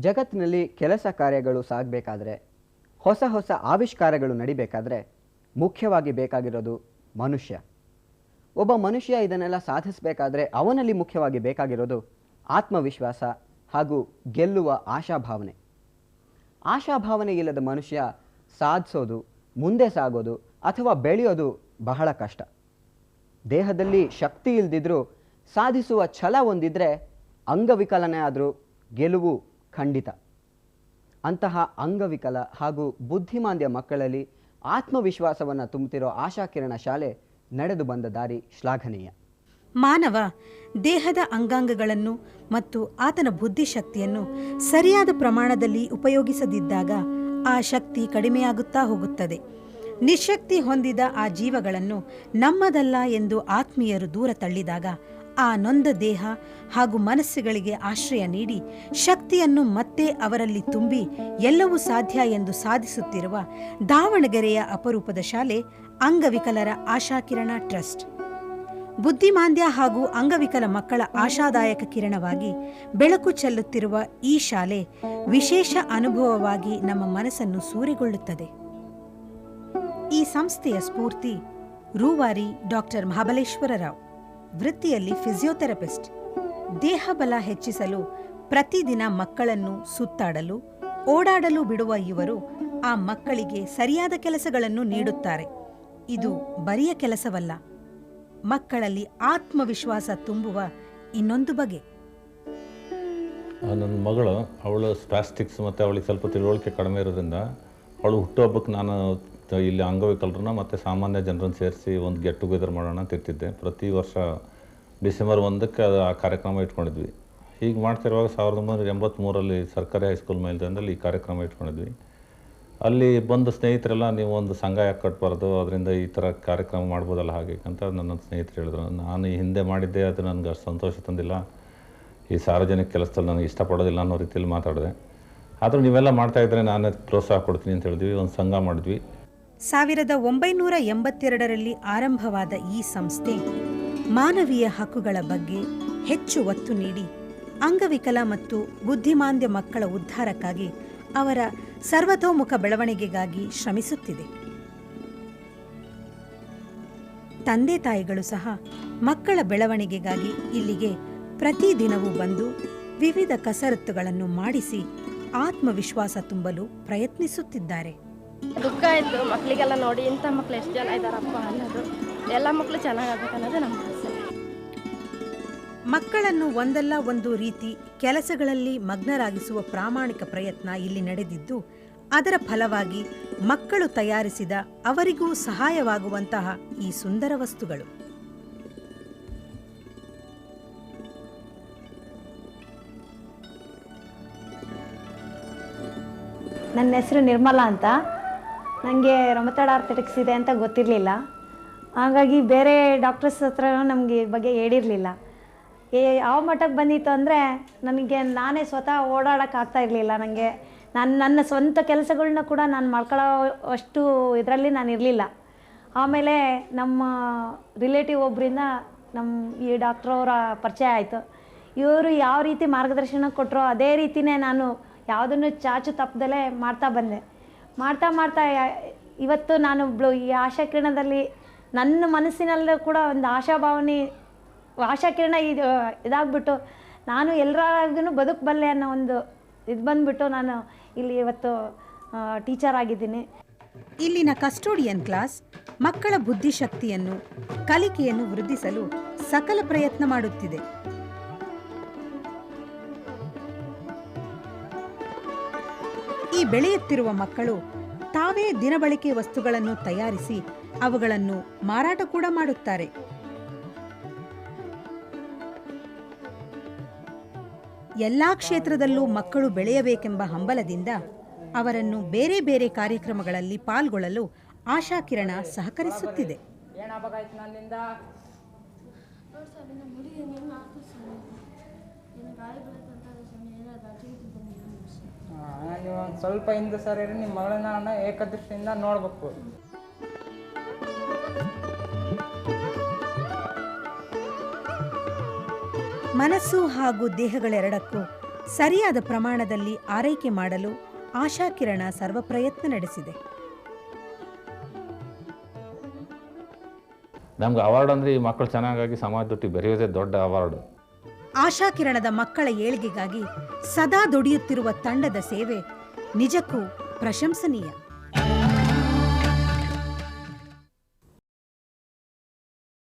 ಜಗತ್ತಿನಲ್ಲಿ ಕೆಲಸ ಕಾರ್ಯಗಳು ಸಾಗಬೇಕಾದ್ರೆ, ಹೊಸ ಹೊಸ ಆವಿಷ್ಕಾರಗಳು ನಡಿಬೇಕಾದ್ರೆ ಮುಖ್ಯವಾಗಿ ಬೇಕಾಗಿರೋದು ಮನುಷ್ಯ. ಒಬ್ಬ ಮನುಷ್ಯ ಇದನ್ನೆಲ್ಲ ಸಾಧಿಸಬೇಕಾದ್ರೆ ಅವನಲ್ಲಿ ಮುಖ್ಯವಾಗಿ ಬೇಕಾಗಿರೋದು ಆತ್ಮವಿಶ್ವಾಸ ಹಾಗೂ ಗೆಲ್ಲುವ ಆಶಾಭಾವನೆ. ಆಶಾಭಾವನೆ ಇಲ್ಲದ ಮನುಷ್ಯ ಸಾಧಿಸೋದು, ಮುಂದೆ ಸಾಗೋದು ಅಥವಾ ಬೆಳೆಯೋದು ಬಹಳ ಕಷ್ಟ. ದೇಹದಲ್ಲಿ ಶಕ್ತಿ ಇಲ್ದಿದ್ರೂ ಸಾಧಿಸುವ ಛಲ ಒಂದಿದ್ರೆ ಅಂಗವಿಕಲನೇ ಆದರೂ ಗೆಲುವು ಖಂಡಿತ. ಅಂತಹ ಅಂಗವಿಕಲ ಹಾಗೂ ಬುದ್ಧಿಮಾಂದ್ಯ ಮಕ್ಕಳಲ್ಲಿ ಆತ್ಮವಿಶ್ವಾಸವನ್ನು ತುಂಬುತ್ತಿರೋ ಆಶಾಕಿರಣ ಶಾಲೆ ನಡೆದು ಬಂದ ದಾರಿ ಶ್ಲಾಘನೀಯ. ಮಾನವ ದೇಹದ ಅಂಗಾಂಗಗಳನ್ನು ಮತ್ತು ಆತನ ಬುದ್ಧಿಶಕ್ತಿಯನ್ನು ಸರಿಯಾದ ಪ್ರಮಾಣದಲ್ಲಿ ಉಪಯೋಗಿಸದಿದ್ದಾಗ ಆ ಶಕ್ತಿ ಕಡಿಮೆಯಾಗುತ್ತಾ ಹೋಗುತ್ತದೆ. ನಿಶಕ್ತಿ ಹೊಂದಿದ ಆ ಜೀವಗಳನ್ನು ನಮ್ಮದಲ್ಲ ಎಂದು ಆತ್ಮೀಯರು ದೂರ ತಳ್ಳಿದಾಗ ಆ ನೊಂದ ದೇಹ ಹಾಗೂ ಮನಸ್ಸುಗಳಿಗೆ ಆಶ್ರಯ ನೀಡಿ ಶಕ್ತಿಯನ್ನು ಮತ್ತೆ ಅವರಲ್ಲಿ ತುಂಬಿ ಎಲ್ಲವೂ ಸಾಧ್ಯ ಎಂದು ಸಾಧಿಸುತ್ತಿರುವ ದಾವಣಗೆರೆಯ ಅಪರೂಪದ ಶಾಲೆ ಅಂಗವಿಕಲರ ಆಶಾಕಿರಣ ಟ್ರಸ್ಟ್. ಬುದ್ಧಿಮಾಂದ್ಯ ಹಾಗೂ ಅಂಗವಿಕಲ ಮಕ್ಕಳ ಆಶಾದಾಯಕ ಕಿರಣವಾಗಿ ಬೆಳಕು ಚೆಲ್ಲುತ್ತಿರುವ ಈ ಶಾಲೆ ವಿಶೇಷ ಅನುಭವವಾಗಿ ನಮ್ಮ ಮನಸ್ಸನ್ನು ಸೂರೆಗೊಳ್ಳುತ್ತದೆ. ಈ ಸಂಸ್ಥೆಯ ಸ್ಫೂರ್ತಿ ರೂವಾರಿ ಡಾಕ್ಟರ್ ಮಹಾಬಲೇಶ್ವರರಾವ್ ವೃತ್ತಿಯಲ್ಲಿ ಫಿಸಿಯೋಥೆರಪಿಸ್ಟ್. ದೇಹ ಬಲ ಹೆಚ್ಚಿಸಲು, ಪ್ರತಿದಿನ ಮಕ್ಕಳನ್ನು ಸುತ್ತಾಡಲು, ಓಡಾಡಲು ಬಿಡುವ ಇವರು ಆ ಮಕ್ಕಳಿಗೆ ಸರಿಯಾದ ಕೆಲಸಗಳನ್ನು ನೀಡುತ್ತಾರೆ. ಇದು ಬರಿಯ ಕೆಲಸವಲ್ಲ. ಮಕ್ಕಳಲ್ಲಿ ಆತ್ಮವಿಶ್ವಾಸ ತುಂಬುವ ಇನ್ನೊಂದು ಬಗೆ. ನನ್ನ ಮಗಳು, ಅವಳು ಸ್ಪ್ಯಾಸ್ಟಿಕ್ಸ್ ಮತ್ತು ಅವಳಿಗೆ ಸ್ವಲ್ಪ ತಿಳುವಳಿಕೆ ಕಡಿಮೆ ಇರೋದ್ರಿಂದ, ಅವಳು ಹುಟ್ಟುಹಬ್ಬಕ್ಕೆ ನಾನು ಇಲ್ಲಿ ಅಂಗವಿಕಲರನ್ನ ಮತ್ತು ಸಾಮಾನ್ಯ ಜನರನ್ನು ಸೇರಿಸಿ ಒಂದು ಗೆಟ್ ಟುಗೆದರ್ ಮಾಡೋಣ ಅಂತ ಇರ್ತಿದ್ದೆ ಪ್ರತಿ ವರ್ಷ ಡಿಸೆಂಬರ್ ಒಂದಕ್ಕೆ ಅದು ಆ ಕಾರ್ಯಕ್ರಮ ಇಟ್ಕೊಂಡಿದ್ವಿ. ಹೀಗೆ ಮಾಡ್ತಿರುವಾಗ ಸಾವಿರದ ಒಂಬೈನೂರ ಎಂಬತ್ತ್ಮೂರಲ್ಲಿ ಸರ್ಕಾರಿ ಹೈಸ್ಕೂಲ್ ಮೇಲ್ದಂದಲ್ಲಿ ಈ ಕಾರ್ಯಕ್ರಮ ಇಟ್ಕೊಂಡಿದ್ವಿ. ಅಲ್ಲಿ ಬಂದು ಸ್ನೇಹಿತರೆಲ್ಲ, ನೀವು ಒಂದು ಸಂಘ ಯಾಕೆ ಕಟ್ಬಾರ್ದು? ಅದರಿಂದ ಈ ಥರ ಕಾರ್ಯಕ್ರಮ ಮಾಡ್ಬೋದಲ್ಲ ಹಾಗೆ ಅಂತ ನನ್ನ ಸ್ನೇಹಿತರು ಹೇಳಿದ್ರು. ನಾನು ಈ ಹಿಂದೆ ಮಾಡಿದ್ದೆ ಅದು ನನಗೆ ಅಷ್ಟು ಸಂತೋಷ ತಂದಿಲ್ಲ. ಈ ಸಾರ್ವಜನಿಕ ಕೆಲಸದಲ್ಲಿ ನನಗೆ ಇಷ್ಟಪಡೋದಿಲ್ಲ ಅನ್ನೋ ರೀತಿಯಲ್ಲಿ ಮಾತಾಡಿದೆ. ಆದರೂ ನೀವೆಲ್ಲ ಮಾಡ್ತಾ ಇದ್ದರೆ ನಾನು ಪ್ರೋತ್ಸಾಹ ಕೊಡ್ತೀನಿ ಅಂತ ಹೇಳಿದ್ವಿ. ಒಂದು ಸಂಘ ಮಾಡಿದ್ವಿ. ಸಾವಿರದ ಒಂಬೈನೂರ ಎಂಬತ್ತೆರಡರಲ್ಲಿ ಆರಂಭವಾದ ಈ ಸಂಸ್ಥೆ ಮಾನವೀಯ ಹಕ್ಕುಗಳ ಬಗ್ಗೆ ಹೆಚ್ಚು ಒತ್ತು ನೀಡಿ ಅಂಗವಿಕಲ ಮತ್ತು ಬುದ್ಧಿಮಾಂದ್ಯ ಮಕ್ಕಳ ಉದ್ಧಾರಕ್ಕಾಗಿ ಅವರ ಸರ್ವತೋಮುಖ ಬೆಳವಣಿಗೆಗಾಗಿ ಶ್ರಮಿಸುತ್ತಿದೆ. ತಂದೆ ತಾಯಿಗಳು ಸಹ ಮಕ್ಕಳ ಬೆಳವಣಿಗೆಗಾಗಿ ಇಲ್ಲಿಗೆ ಪ್ರತಿದಿನವೂ ಬಂದು ವಿವಿಧ ಕಸರತ್ತುಗಳನ್ನು ಮಾಡಿಸಿ ಆತ್ಮವಿಶ್ವಾಸ ತುಂಬಲು ಪ್ರಯತ್ನಿಸುತ್ತಿದ್ದಾರೆ. ದುಃಖ ಆಯಿತು ಮಕ್ಕಳಿಗೆಲ್ಲ ನೋಡಿ ಇಂಥ ಮಕ್ಳು ಎಷ್ಟು ಜನ ಇದ್ದಾರಪ್ಪ ಅನ್ನೋದು. ಎಲ್ಲ ಮಕ್ಕಳು ಚೆನ್ನಾಗಾಗಬೇಕು ಅನ್ನೋದು ನಮ್ಮ ಆಸೆ. ಮಕ್ಕಳನ್ನು ಒಂದಲ್ಲ ಒಂದು ರೀತಿ ಕೆಲಸಗಳಲ್ಲಿ ಮಗ್ನರಾಗಿಸುವ ಪ್ರಾಮಾಣಿಕ ಪ್ರಯತ್ನ ಇಲ್ಲಿ ನಡೆದಿದ್ದು ಅದರ ಫಲವಾಗಿ ಮಕ್ಕಳು ತಯಾರಿಸಿದ ಅವರಿಗೂ ಸಹಾಯವಾಗುವಂತಹ ಈ ಸುಂದರ ವಸ್ತುಗಳು. ನನ್ನ ಹೆಸರು ನಿರ್ಮಲಾ ಅಂತ. ನನಗೆ ರೊಮತಾಡ್ ಆರ್ಥೆಟಿಕ್ಸ್ ಇದೆ ಅಂತ ಗೊತ್ತಿರಲಿಲ್ಲ. ಹಾಗಾಗಿ ಬೇರೆ ಡಾಕ್ಟರ್ಸ್ ಹತ್ರ ನಮಗೆ ಬಗ್ಗೆ ಹೇಳಿರಲಿಲ್ಲ. ಏ, ಯಾವ ಮಟ್ಟಕ್ಕೆ ಬಂದಿತ್ತು ಅಂದರೆ ನನಗೆ ನಾನೇ ಸ್ವತಃ ಓಡಾಡೋಕ್ಕಾಗ್ತಾ ಇರಲಿಲ್ಲ ನನಗೆ ನಾನು, ನನ್ನ ಸ್ವಂತ ಕೆಲಸಗಳನ್ನ ಕೂಡ ನಾನು ಮಾಡ್ಕೊಳ್ಳೋ ಅಷ್ಟು ಇದರಲ್ಲಿ ನಾನು ಇರಲಿಲ್ಲ. ಆಮೇಲೆ ನಮ್ಮ ರಿಲೇಟಿವ್ ಒಬ್ಬರಿಂದ ನಮ್ಮ ಈ ಡಾಕ್ಟ್ರವರ ಪರಿಚಯ ಆಯಿತು. ಇವರು ಯಾವ ರೀತಿ ಮಾರ್ಗದರ್ಶನ ಕೊಟ್ಟರೋ ಅದೇ ರೀತಿಯೇ ನಾನು ಯಾವುದನ್ನು ಚಾಚು ತಪ್ಪದಲ್ಲೇ ಮಾಡ್ತಾ ಬಂದೆ. ಮಾಡ್ತಾ ಮಾಡ್ತಾ ಇವತ್ತು ನಾನು ಒಬ್ಬಳು ಈ ಆಶಾಕಿರಣದಲ್ಲಿ ನನ್ನ ಮನಸ್ಸಿನಲ್ಲೂ ಕೂಡ ಒಂದು ಆಶಾಭಾವನೆ ಆಶಾಕಿರಣ ಇದು ಇದಾಗ್ಬಿಟ್ಟು ನಾನು ಎಲ್ಲರಾಗೂ ಬದುಕಬಲ್ಲೆ ಅನ್ನೋ ಒಂದು ಇದು ಬಂದ್ಬಿಟ್ಟು ನಾನು ಇಲ್ಲಿ ಇವತ್ತು ಟೀಚರ್ ಆಗಿದ್ದೀನಿ. ಇಲ್ಲಿನ ಕಸ್ಟೋಡಿಯನ್ ಕ್ಲಾಸ್ ಮಕ್ಕಳ ಬುದ್ಧಿಶಕ್ತಿಯನ್ನು, ಕಲಿಕೆಯನ್ನು ವೃದ್ಧಿಸಲು ಸಕಲ ಪ್ರಯತ್ನ ಮಾಡುತ್ತಿದೆ. ಈ ಬೆಳೆಯುತ್ತಿರುವ ಮಕ್ಕಳು ತಾವೇ ದಿನಬಳಕೆ ವಸ್ತುಗಳನ್ನು ತಯಾರಿಸಿ ಅವುಗಳನ್ನು ಮಾರಾಟ ಕೂಡ ಮಾಡುತ್ತಾರೆ. ಎಲ್ಲಾ ಕ್ಷೇತ್ರದಲ್ಲೂ ಮಕ್ಕಳು ಬೆಳೆಯಬೇಕೆಂಬ ಹಂಬಲದಿಂದ ಅವರನ್ನು ಬೇರೆ ಬೇರೆ ಕಾರ್ಯಕ್ರಮಗಳಲ್ಲಿ ಪಾಲ್ಗೊಳ್ಳಲು ಆಶಾಕಿರಣ ಸಹಕರಿಸುತ್ತಿದೆ ಏನಾಗಬೇಕಾಯ್ತು ನನ್ನಿಂದ ನೀವು ಒಂದು ಸ್ವಲ್ಪ ಹಿಂದೆ ಸರಿ ನಿಮ್ಮ ಮಗಳನ್ನ ನಾನು ಏಕದೃಷ್ಟಿಯಿಂದ ನೋಡ್ಬೇಕು. ಮನಸ್ಸು ಹಾಗೂ ದೇಹಗಳೆರಡಕ್ಕೂ ಸರಿಯಾದ ಪ್ರಮಾಣದಲ್ಲಿ ಆರೈಕೆ ಮಾಡಲು ಆಶಾಕಿರಣ ಸರ್ವ ಪ್ರಯತ್ನ ನಡೆಸಿದೆ. ನಮ್ಗೆ ಅವಾರ್ಡ್ ಅಂದ್ರೆ ಈ ಮಕ್ಕಳು ಚೆನ್ನಾಗಾಗಿ ಸಮಾಜದೊಟ್ಟಿಗೆ ಬೆರೆಯೋದೇ ದೊಡ್ಡ ಅವಾರ್ಡ್. ಆಶಾಕಿರಣದ ಮಕ್ಕಳ ಏಳಿಗೆಗಾಗಿ ಸದಾ ದುಡಿಯುತ್ತಿರುವ ತಂಡದ ಸೇವೆ ನಿಜಕ್ಕೂ ಪ್ರಶಂಸನೀಯ